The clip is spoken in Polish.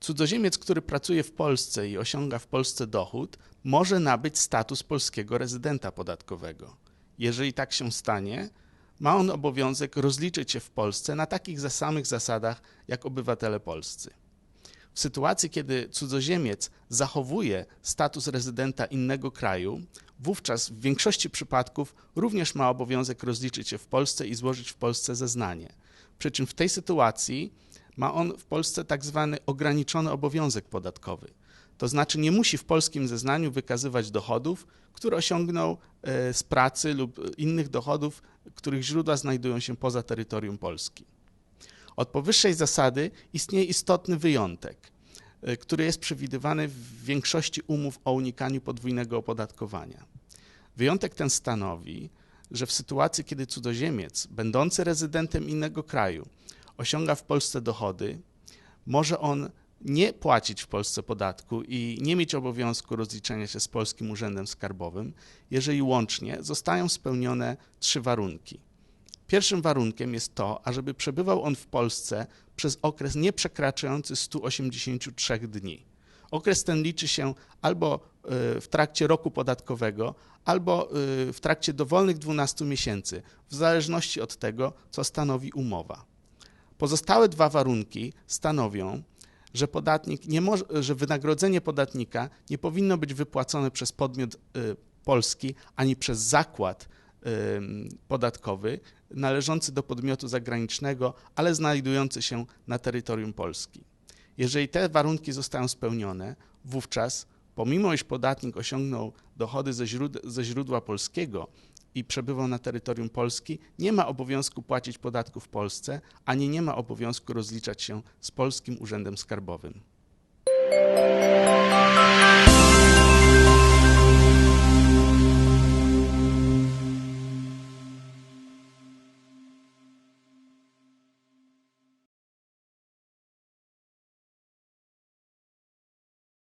Cudzoziemiec, który pracuje w Polsce i osiąga w Polsce dochód, może nabyć status polskiego rezydenta podatkowego. Jeżeli tak się stanie, ma on obowiązek rozliczyć się w Polsce na takich samych zasadach jak obywatele polscy. W sytuacji, kiedy cudzoziemiec zachowuje status rezydenta innego kraju, wówczas w większości przypadków również ma obowiązek rozliczyć się w Polsce i złożyć w Polsce zeznanie. Przy czym w tej sytuacji ma on w Polsce tak zwany ograniczony obowiązek podatkowy. To znaczy nie musi w polskim zeznaniu wykazywać dochodów, które osiągnął e, z pracy lub innych dochodów, których źródła znajdują się poza terytorium Polski. Od powyższej zasady istnieje istotny wyjątek, e, który jest przewidywany w większości umów o unikaniu podwójnego opodatkowania. Wyjątek ten stanowi, że w sytuacji, kiedy cudzoziemiec, będący rezydentem innego kraju, osiąga w Polsce dochody, może on nie płacić w Polsce podatku i nie mieć obowiązku rozliczenia się z Polskim Urzędem Skarbowym, jeżeli łącznie zostają spełnione trzy warunki. Pierwszym warunkiem jest to, ażeby przebywał on w Polsce przez okres nieprzekraczający 183 dni. Okres ten liczy się albo e, w trakcie roku podatkowego, albo e, w trakcie dowolnych 12 miesięcy, w zależności od tego, co stanowi umowa. Pozostałe dwa warunki stanowią, że podatnik nie może, że wynagrodzenie podatnika nie powinno być wypłacone przez podmiot y, polski ani przez zakład podatkowy należący do podmiotu zagranicznego, ale znajdujący się na terytorium Polski. Jeżeli te warunki zostają spełnione, wówczas pomimo iż podatnik osiągnął dochody ze, ze źródła polskiego, i przebywał na terytorium Polski, nie ma obowiązku płacić podatku w Polsce, ani nie ma obowiązku rozliczać się z Polskim Urzędem Skarbowym.